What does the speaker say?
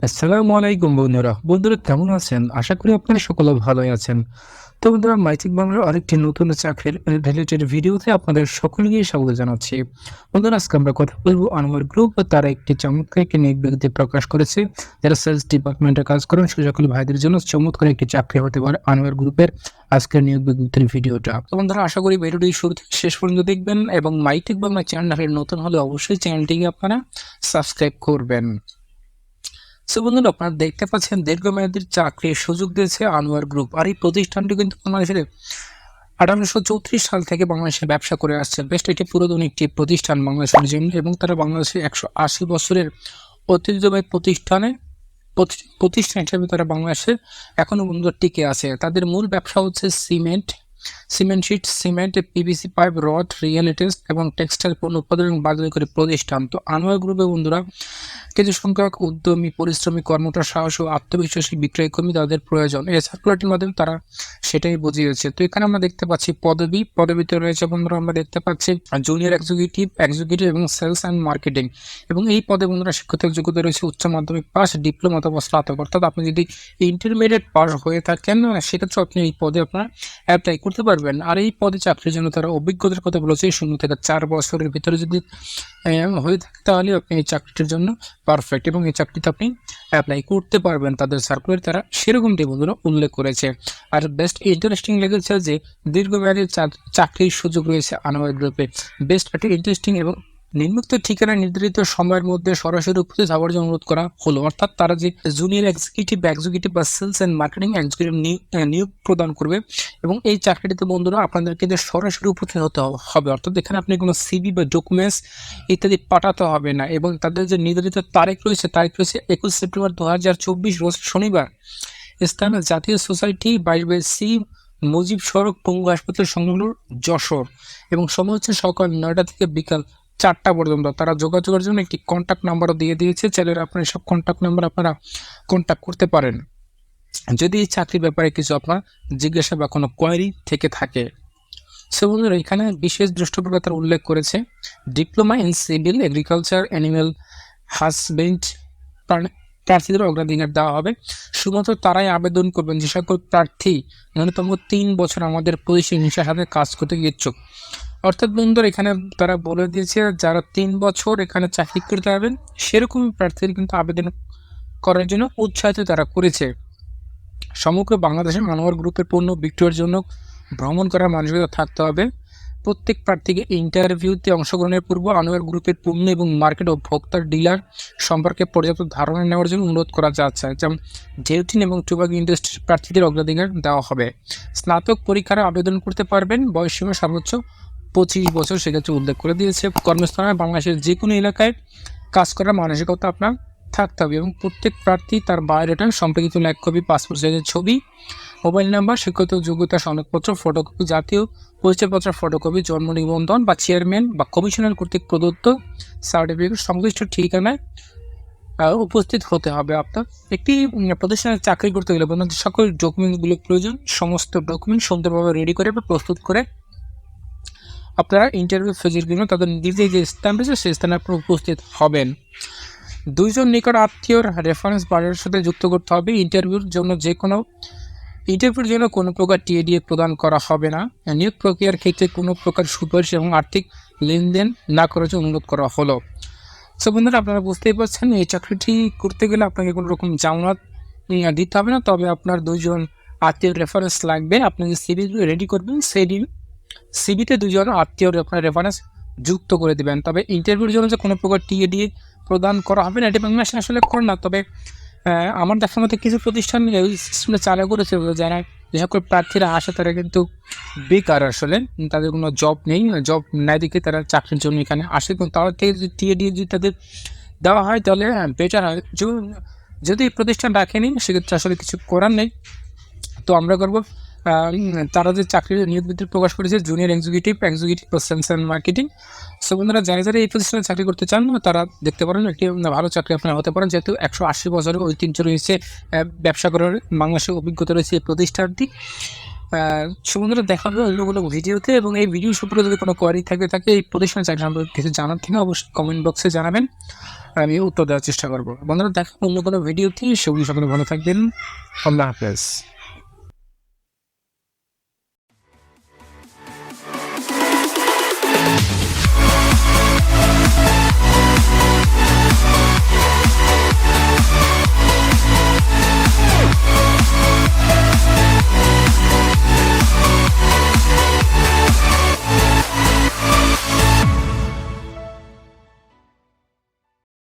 আসসালামু আলাইকুম বন্ধুরা। বন্ধুরা, কেমন আছেন? আশা করি আপনারা সকলে ভালোই আছেন। তো বন্ধুরা মাইচিক বাংলার আরেকটি নতুন চাকরির রিলেটেড ভিডিওতে আপনাদের সকলকে স্বাগত জানাচ্ছি। বন্ধুরা, আজকে আমরা কথা বলব আনোয়ার গ্রুপ তারা একটি চমৎকার একটি নিয়োগ বিজ্ঞপ্তি প্রকাশ করেছে। যারা সেলস ডিপার্টমেন্টে কাজ করেন, সে সকল ভাইদের জন্য চমৎকার একটি চাকরি হতে পারে আনোয়ার গ্রুপের আজকের নিয়োগ বিজ্ঞপ্তির ভিডিওটা। তো বন্ধুরা, আশা করি ভিডিওটি শুরু থেকে শেষ পর্যন্ত দেখবেন এবং মাইটিক বাংলা চ্যানেলের নতুন হলে অবশ্যই চ্যানেলটিকে আপনারা সাবস্ক্রাইব করবেন। সো বন্ধুরা, আপনারা দেখতে পাচ্ছেন দীর্ঘমেয়াদীর চাকরির সুযোগ দিয়েছে আনোয়ার গ্রুপ। আর এই প্রতিষ্ঠানটি কিন্তু বাংলাদেশের আঠারোশো চৌত্রিশ সাল থেকে বাংলাদেশে ব্যবসা করে আসছে। বেশ একটি পুরাতন একটি প্রতিষ্ঠান বাংলাদেশের জন্য এবং তারা বাংলাদেশে একশো আশি বছরের ঐতিহ্যবাহী প্রতিষ্ঠানে প্রতি- প্রতিষ্ঠান হিসেবে তারা বাংলাদেশে এখনও বন্ধু টিকে আছে। তাদের মূল ব্যবসা হচ্ছে cement cement sheet cement PVC pipe rod real estate এবং টেক্সটাইল পণ্য উৎপাদন এবং করে প্রতিষ্ঠান। তো আনোয়ার গ্রুপে বন্ধুরা, কিছু সংখ্যক উদ্যমী, পরিশ্রমী কর্মটা সাহস ও আত্মবিশ্বাসী বিক্রয় কর্মী তাদের প্রয়োজন। এই সার্কুলারটির মাধ্যমে তারা সেটাই বুঝিয়েছে। তো এখানে আমরা দেখতে পাচ্ছি পদবি। পদবিতে রয়েছে বন্ধুরা, আমরা দেখতে পাচ্ছি জুনিয়র এক্সিকিউটিভ এক্সিকিউটিভ এবং সেলস অ্যান্ড মার্কেটিং এবং এই পদে বন্ধুরা শিক্ষার্থীর যোগ্যতা রয়েছে উচ্চ মাধ্যমিক পাস ডিপ্লোমা অথবা স্নাতক। অর্থাৎ আপনি যদি ইন্টারমিডিয়েট পাস হয়ে থাকেন সেক্ষেত্রে আপনি এই পদে আপনার অ্যাপ্লাই করতে পারবেন, আর এই পদে চাকরির জন্য তারা অভিজ্ঞতার কথা বলেছে শূন্য থেকে চার বছরের ভিতরে যদি হয়ে থাকে তাহলে আপনি এই চাকরিটির জন্য পারফেক্ট এবং এই চাকরিতে আপনি অ্যাপ্লাই করতে পারবেন। তাদের সার্কুলার তারা সেরকমটি বন্ধুরা উল্লেখ করেছে। আর বেস্ট ইন্টারেস্টিং লেগেছে যে দীর্ঘমেয়াদী চাকরির সুযোগ রয়েছে আনোয়ার গ্রুপে। বেস্ট একটি ইন্টারেস্টিং এবং নিম্নোক্ত ঠিকানা নির্ধারিত সময়ের মধ্যে সরাসরি উপস্থিত হওয়ার জন্য অনুরোধ করা হলো। অর্থাৎ তারা যে জুনিয়র এক্সিকিউটিভ এক্সিকিউটিভ বা সেলস অ্যান্ড মার্কেটিং এক্সিকিউটিভ নিয়োগ প্রদান করবে এবং এই চাকরিটিতে বন্ধুরা আপনাদেরকে যে সরাসরি উপস্থিত হতে হবে- হবে, অর্থাৎ এখানে আপনি কোনো সিবি বা ডকুমেন্টস ইত্যাদি পাঠাতে হবে না এবং তাদের যে নির্ধারিত তারিখ রয়েছে তারিখ রয়েছে একুশ সেপ্টেম্বর দু হাজার চব্বিশ, রোজ শনিবার। স্থানীয় জাতীয় সোসাইটি বাইশ বাই সি, মুজিব সড়ক, পঙ্গু হাসপাতাল, সংলগ্ন যশোর এবং সময় হচ্ছে সকাল নয়টা থেকে বিকাল চারটা পর্যন্ত। তারা যোগাযোগের জন্য একটি কন্ট্যাক্ট নাম্বারও দিয়ে দিয়েছে। চ্যানেলের আপনার সব কন্ট্যাক্ট নাম্বার আপনারা কন্ট্যাক্ট করতে পারেন। যদি এই চাকরির ব্যাপারে কিছু আপনার জিজ্ঞাসা বা কোনো কোয়ারি থেকে থাকে। সো বন্ধুরা, এখানে বিশেষ দ্রষ্টব্যতার উল্লেখ করেছে। Diploma in civil agriculture animal husband প্রার্থীদের অগ্রাধিকার দেওয়া হবে। শুধুমাত্র তারাই আবেদন করবেন যে সকল প্রার্থী ন্যূনতম তিন বছর আমাদের প্রতিষ্ঠান হিসাবে কাজ করতে ইচ্ছুক। অর্থাৎ বন্ধুরা, এখানে তারা বলে দিয়েছে যারা তিন বছর এখানে চাকরি করতে পারবেন সেরকম প্রার্থীদের কিন্তু আবেদন করার জন্য উৎসাহিত তারা করেছে। সমগ্র বাংলাদেশে মানবর গ্রুপের পণ্য বিক্রয়ের জন্য ভ্রমণ করার মানসিকতা থাকতে হবে। প্রত্যেক প্রার্থীকে ইন্টারভিউতে অংশগ্রহণের পূর্ব আনোয়ার গ্রুপের পণ্য এবং মার্কেট ও ভোক্তার ডিলার সম্পর্কে পর্যাপ্ত ধারণা নেওয়ার জন্য অনুরোধ করা যাচ্ছে। যেমন জেউটিন এবং টুবাক ইন্ডাস্ট্রির প্রার্থীদের অগ্রাধিকার দেওয়া হবে। স্নাতক পরীক্ষার আবেদন করতে পারবেন বয়সসীমা সর্বোচ্চ পঁচিশ বছর সেক্ষেত্রে উল্লেখ করে দিয়েছে। কর্মস্থানে বাংলাদেশের যে কোনো এলাকায় কাজ করার মানসিকতা আপনার থাকতে হবে এবং প্রত্যেক প্রার্থী তার বায়োডাটা সম্পর্কিত এক কপি, পাসপোর্ট সাইজের ছবি, মোবাইল নাম্বার, শিক্ষিত যোগ্যতা সনদপত্র, ফটোকপি, জাতীয় পরিচয়পত্র, ফটোকপি, জন্ম নিবন্ধন বা চেয়ারম্যান বা কমিশনার কর্তৃক প্রদত্ত সার্টিফিকেট সংশ্লিষ্ট ঠিকানায় উপস্থিত হতে হবে আপনার। একটি প্রতিষ্ঠানে চাকরি করতে গেলে আপনার সকল ডকুমেন্টগুলো প্রয়োজন, সমস্ত ডকুমেন্ট সুন্দরভাবে রেডি করে বা প্রস্তুত করে আপনারা ইন্টারভিউ ফেজের জন্য তাদের নিজেই যে স্থান রয়েছে, সেই স্থানে আপনারা উপস্থিত হবেন। দুইজন নিকট আত্মীয়র রেফারেন্স বারের সাথে যুক্ত করতে হবে। ইন্টারভিউর জন্য যে কোনো ইন্টারভিউর জন্য কোনো প্রকার টিএডিএ প্রদান করা হবে না। নিয়োগ প্রক্রিয়ার ক্ষেত্রে কোনো প্রকার সুপারিশ এবং আর্থিক লেনদেন না করার জন্য অনুরোধ করা হলো। সো বন্ধুরা, আপনারা বুঝতেই পারছেন, এই চাকরিটি করতে গেলে আপনাকে কোনো রকম জামানত দিতে হবে না। তবে আপনার দুইজন আত্মীয় রেফারেন্স লাগবে। আপনি যে সিবি রেডি করবেন, সেই সিবিতে দুজন আত্মীয় আপনার রেফারেন্স যুক্ত করে দিবেন। তবে ইন্টারভিউর জন্য যে কোনো প্রকার টিএডিএ প্রদান করা হবে না এটি বাংলাদেশে আসলে করে না। তবে আমার দেখার মতো কিছু প্রতিষ্ঠান এই সিস্টেমটা চালু করেছে যারা যে সকল প্রার্থীরা আসে তারা কিন্তু বেকার আসলে, তাদের কোনো জব নেই জব নাই দিকে তারা চাকরির জন্য এখানে আসে। কিন্তু তাদের থেকে যদি টিএডিএ যদি তাদের দেওয়া হয় তাহলে বেটার হয়। যদি- যদি প্রতিষ্ঠান রাখেনি, সেক্ষেত্রে আসলে কিছু করার নেই। তো আমরা করব তারা যে চাকরির নিয়োগ বিজ্ঞপ্তি প্রকাশ করেছে junior executive executive sales and marketing so বন্ধুরা, যারা যারা এই প্রতিষ্ঠানে চাকরি করতে চান, তারা দেখতে পারেন একটি ভালো চাকরি আপনারা হতে পারেন। যেহেতু একশো আশি বছরের ঐতিহ্য রয়েছে ব্যবসা করার বাংলাদেশের অভিজ্ঞতা রয়েছে এই প্রতিষ্ঠানটি। সমুদ্র দেখা হবে অন্য কোনো ভিডিওতে এবং এই ভিডিও সম্পর্কে যদি কোনো কোয়ারি থাকে থাকে এই প্রতিষ্ঠানের চাকরি সম্পর্কে কিছু জানার থেকে অবশ্যই কমেন্ট বক্সে জানাবেন। আমি উত্তর দেওয়ার চেষ্টা করব। বন্ধুরা দেখা অন্য কোনো ভিডিওতে সেগুলি সকলে ভালো থাকবেন। আল্লাহ হাফেজ।